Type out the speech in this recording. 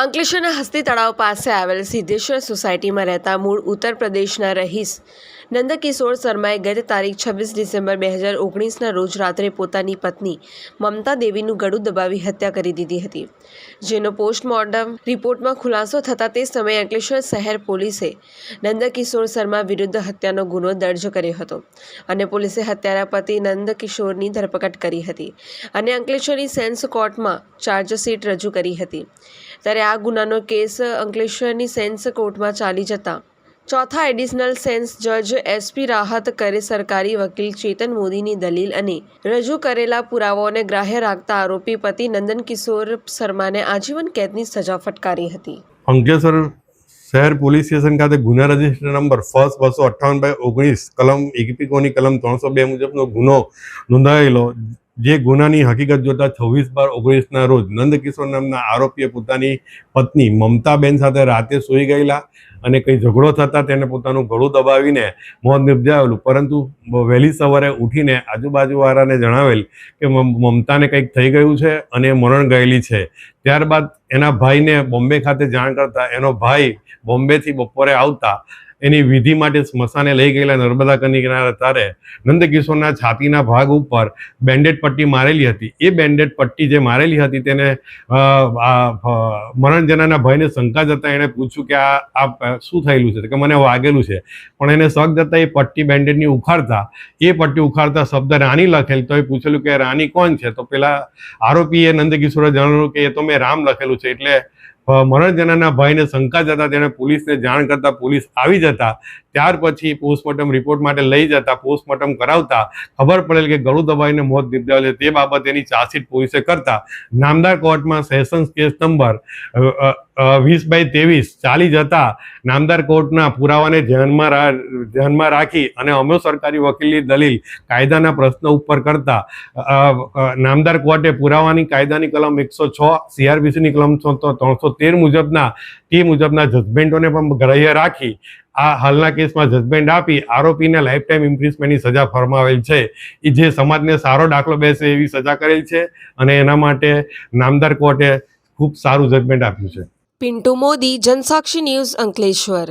અંકલેશ્વરના હસ્તી તળાવ પાસે આવેલ સિદ્ધેશ્વર સોસાયટીમાં રહેતા મૂળ ઉત્તર પ્રદેશના રહીશ નંદકિશોર શર્માએ ગત તારીખ છવ્વીસ ડિસેમ્બર બે હજાર ઓગણીસના રોજ રાત્રે પોતાની પત્ની મમતા દેવીનું ગળું દબાવી હત્યા કરી દીધી હતી. જેનો પોસ્ટમોર્ટમ રિપોર્ટમાં ખુલાસો થતાં તે સમયે અંકલેશ્વર શહેર પોલીસે નંદકિશોર શર્મા વિરુદ્ધ હત્યાનો ગુનો દર્જ કર્યો હતો અને પોલીસે હત્યારા પતિ નંદકિશોરની ધરપકડ કરી હતી અને અંકલેશ્વરની સેન્સ કોર્ટમાં ચાર્જશીટ રજૂ કરી હતી. ત્યારે આ ગુનાનો કેસ અંકલેશ્વરની સેન્સ કોર્ટમાં ચાલી જતા. ચોથા એડિશનલ સેન્સ જજ એસપી રાહત કરે સરકારી વકીલ ચેતન મોદીની દલીલ અને રજૂ કરેલા પુરાવાઓને ગ્રાહ્ય રાખતા આરોપી પતિ નંદન કિશોર શર્માને આજીવન કેદની સજા ફટકારી હતી. અંકલેશ્વર શહેર પોલીસ સ્ટેશન ખાતે ગુના રજિસ્ટર નંબર ફર્સ્ટ બસો અઠ્ઠાવન બાય ઓગણીસ, કલમ ઇકપિકોની કલમ ત્રણસો બે મુજબનો ગુનો નોંધાયેલો જે ગુનાની હકીકત જોતા છવ્વીસ બાર ઓગણીસના રોજ નંદકિશોર નામના આરોપીએ પોતાની પત્ની મમતાબેન સાથે રાતે સૂઈ ગયેલા અને કંઈ ઝઘડો થતાં તેને પોતાનું ગળું દબાવીને મોત નિપજાવેલું. પરંતુ વહેલી સવારે ઉઠીને આજુબાજુવાળાને જણાવેલ કે મમ- મમતાને કંઈક થઈ ગયું છે અને મરણ ગયેલી છે. ત્યારબાદ એના ભાઈને બોમ્બે ખાતે જાણ કરતા એનો ભાઈ બોમ્બેથી બપોરે આવતા એની વિધિ માટે સ્મશાને લઈ ગયેલા નર્મદા કિનારે તારે નંદકિશોરના છાતીના ભાગ ઉપર બેન્ડેડ પટ્ટી મારેલી હતી. એ બેન્ડેડ પટ્ટી જે મારેલી હતી તેને મરણજનાના ભયને શંકા જતા એણે પૂછ્યું કે આ આ શું થયેલું છે? કે મને વાગેલું છે. પણ એને શક જતા એ પટ્ટી બેન્ડેડની ઉખાડતા, એ પટ્ટી ઉખાડતા શબ્દ રાણી લખેલ તો એ પૂછેલું કે રાણી કોણ છે? તો પેલા આરોપીએ નંદકિશોરે જણાવ્યું કે એ તો મેં રામ લખેલું છે. એટલે મરણ જનાના ભાઈને શંકા જતા તેણે પોલીસને જાણ કરતા પોલીસ આવી જતા ત્યાર પછી પોસ્ટમોર્ટમ રિપોર્ટ માટે લઈ જતા, પોસ્ટમોર્ટમ કરાવતા, ખબર પડેલ કે ગળું દબાઈને મોત નિપજાવેલ તે બાબત એની ચાર્જશીટ પોલીસે કરતા. નામદાર કોર્ટમાં સેશન્સ કેસ નંબર વીસ બાય ત્રેવીસ ચાલી જતા નામદાર કોર્ટના પુરાવાને ધ્યાનમાં ધ્યાનમાં રાખી અને અમે સરકારી વકીલની દલીલ કાયદાના પ્રશ્ન ઉપર કરતા નામદાર કોર્ટે પુરાવાની કાયદાની કલમ એકસો છ સીઆરબીસીની કલમ ત્રણસો તેર મુજબના તે મુજબના જજમેન્ટોને પણ ગ્રાહ્ય રાખી આ હાલના કેસમાં જજમેન્ટ આપી આરોપીને લાઈફ ટાઈમ ઇમ્પ્રિઝમેન્ટની સજા ફરમાવેલ છે. એ જે સમાજને સારો દાખલો બેસે એવી સજા કરેલ છે અને એના માટે નામદાર કોર્ટે ખૂબ સારું જજમેન્ટ આપ્યું છે. પિન્ટુ મોદી, જનસાક્ષી ન્યૂઝ અંકલેશ્વર.